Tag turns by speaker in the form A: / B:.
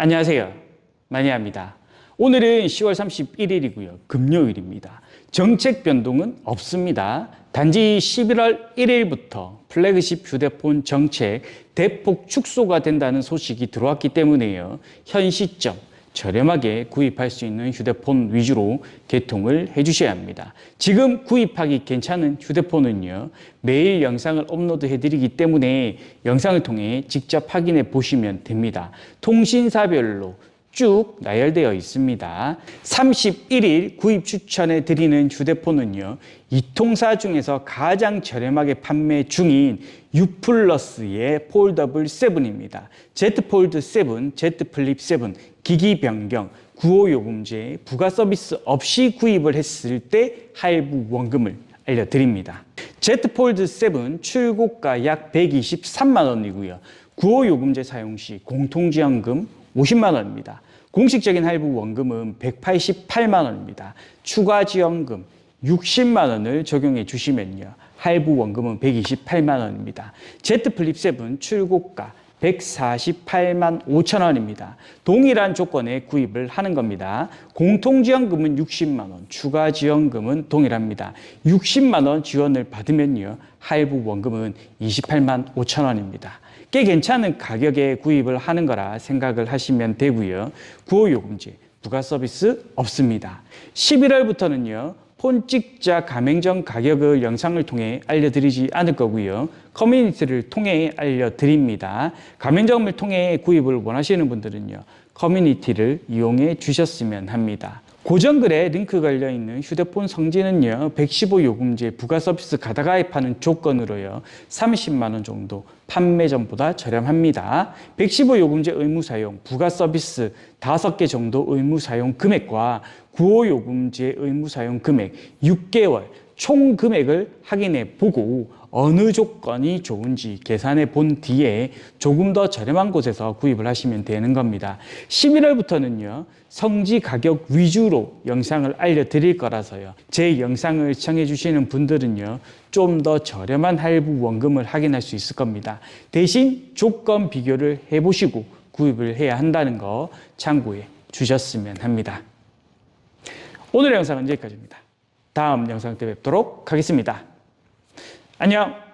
A: 안녕하세요. 마니아입니다. 오늘은 10월 31일이고요. 금요일입니다. 정책 변동은 없습니다. 단지 11월 1일부터 플래그십 휴대폰 정책 대폭 축소가 된다는 소식이 들어왔기 때문에요. 현 시점 저렴하게 구입할 수 있는 휴대폰 위주로 개통을 해 주셔야 합니다. 지금 구입하기 괜찮은 휴대폰은요, 매일 영상을 업로드 해 드리기 때문에 영상을 통해 직접 확인해 보시면 됩니다. 통신사별로 쭉 나열되어 있습니다. 31일 구입 추천해 드리는 휴대폰은요, 이 통사 중에서 가장 저렴하게 판매 중인 U 플러스의 폴더블 7입니다. Z 폴드 7, Z 플립 7, 기기 변경, 구호 요금제, 부가 서비스 없이 구입을 했을 때 할부 원금을 알려드립니다. Z 폴드 7 출고가 약 123만 원이고요. 구호 요금제 사용 시 공통지원금 50만 원입니다. 공식적인 할부 원금은 188만 원입니다. 추가 지원금 60만 원을 적용해 주시면요. 할부 원금은 128만 원입니다. Z 플립 7 출고가 148만 5천 원입니다. 동일한 조건에 구입을 하는 겁니다. 공통지원금은 60만 원, 추가 지원금은 동일합니다. 60만 원 지원을 받으면요. 할부 원금은 28만 5천 원입니다. 꽤 괜찮은 가격에 구입을 하는 거라 생각을 하시면 되고요. 구호요금제, 부가 서비스 없습니다. 11월부터는요. 폰 찍자 가맹점 가격을 영상을 통해 알려드리지 않을 거고요. 커뮤니티를 통해 알려드립니다. 가맹점을 통해 구입을 원하시는 분들은요. 커뮤니티를 이용해 주셨으면 합니다. 고정글에 링크 걸려 있는 휴대폰 성지는요, 115 요금제 부가 서비스 가다 가입하는 조건으로요, 30만 원 정도 판매 전보다 저렴합니다. 115 요금제 의무 사용, 부가 서비스 5개 정도 의무 사용 금액과 95 요금제 의무 사용 금액 6개월 총 금액을 확인해 보고 어느 조건이 좋은지 계산해 본 뒤에 조금 더 저렴한 곳에서 구입을 하시면 되는 겁니다. 11월부터는요, 성지 가격 위주로 영상을 알려드릴 거라서요. 제 영상을 시청해 주시는 분들은요, 좀 더 저렴한 할부 원금을 확인할 수 있을 겁니다. 대신 조건 비교를 해 보시고 구입을 해야 한다는 거 참고해 주셨으면 합니다. 오늘의 영상은 여기까지입니다. 다음 영상 때 뵙도록 하겠습니다. 안녕!